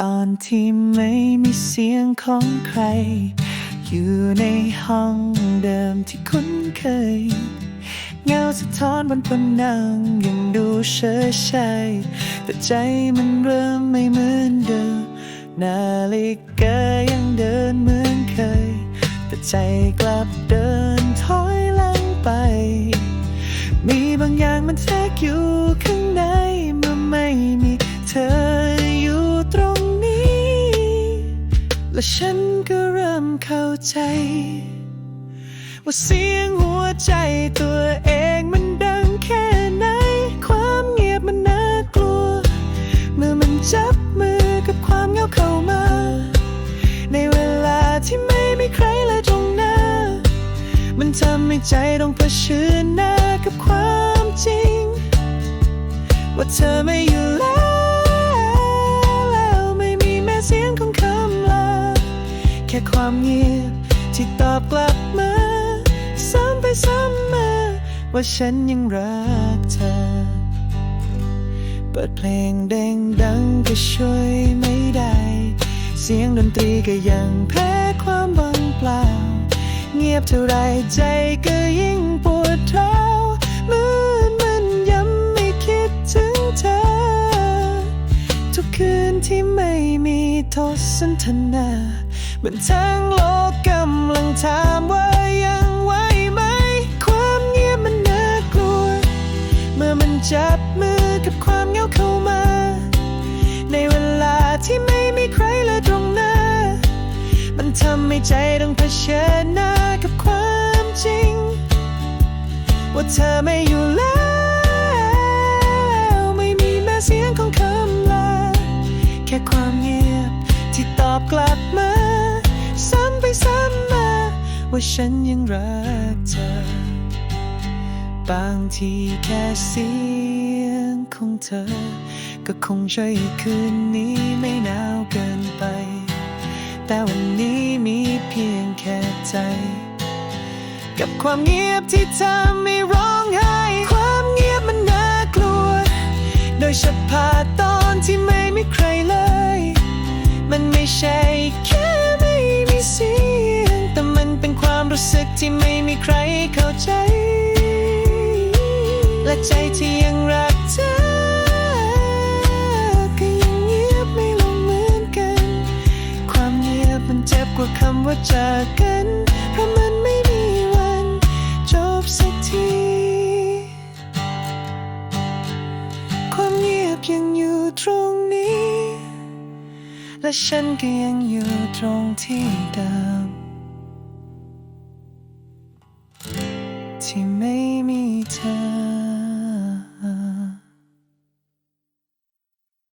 ตอนที่ไม่มีเสียงของใคร อยู่ในห้องเดิมที่คุ้นเคย เงาสะท้อนบนผนังยังดูเฉยเฉยแต่ใจมันเริ่มไม่เหมือนเดิมนาฬิกายังเดินเหมือนเคย แต่ใจกลับเดินถอยหลังไป มีบางอย่างมันแทรกอยู่ข้างในเมื่อไม่มีเธอ และฉันก็เริ่มเข้าใจ ว่าเสียงหัวใจตัวเองมันดังแค่ไหน ความเงียบมันน่ากลัว เมื่อมันจับมือกับความเหงาเข้ามา ในเวลาที่ไม่มีใครเลยตรงหน้า มันทำให้ใจต้องเผชิญหน้ากับความจริง ว่าเธอไม่อยู่ ค่ความเงียบที่ตอบกลับมาซ้ำไปซ้ำมา ว่าฉันยังรักเธอ เปิดเพลงเด้งดังก็ช่วยไม่ได้ เสียงดนตรีก็ยังแพ้ความว่างเปล่า เงียบเท่าไรใจก็ยิ่งปวดร้าว ทรสนทนามือนทั้งโลกกำลังถามว่ายังไหวไหม ความเงียบมันน่ากลัว เมื่อมันจับมือกับความเหงาเข้ามา ในเวลาที่ไม่มีใครเลยตรงหน้า มันทำให้ใจต้องเผชิญหน้ากับความจริง ว่าเธอไม่อยู่แล้ว ที่ตอบกลับมา ซ้ำไปซ้ำมา ว่าฉันยังรักเธอ บางทีแค่เสียงของเธอ ก็คงช่วยให้คืนนี้ไม่หนาวเกินไป แต่วันนี้มีเพียงแค่ใจ กับความเงียบที่ทำให้ร้องไห้ ความเงียบมันน่ากลัว โดยเฉพาะ ไม่ใช่แค่ไม่มีเสียง แต่มันเป็นความรู้สึกที่ไม่มีใครเข้าใจ และใจที่ยังรักเธอ ก็ยังเงียบไม่ลงเหมือนกัน ความเงียบมันเจ็บกว่าคำว่าจากกัน เพราะมันไม่มีวันจบสักที ความเงียบยังอยู่ตรงนี้ และฉันก็ยังอยู่ตรงที่เดิม ที่ไม่มีเธอ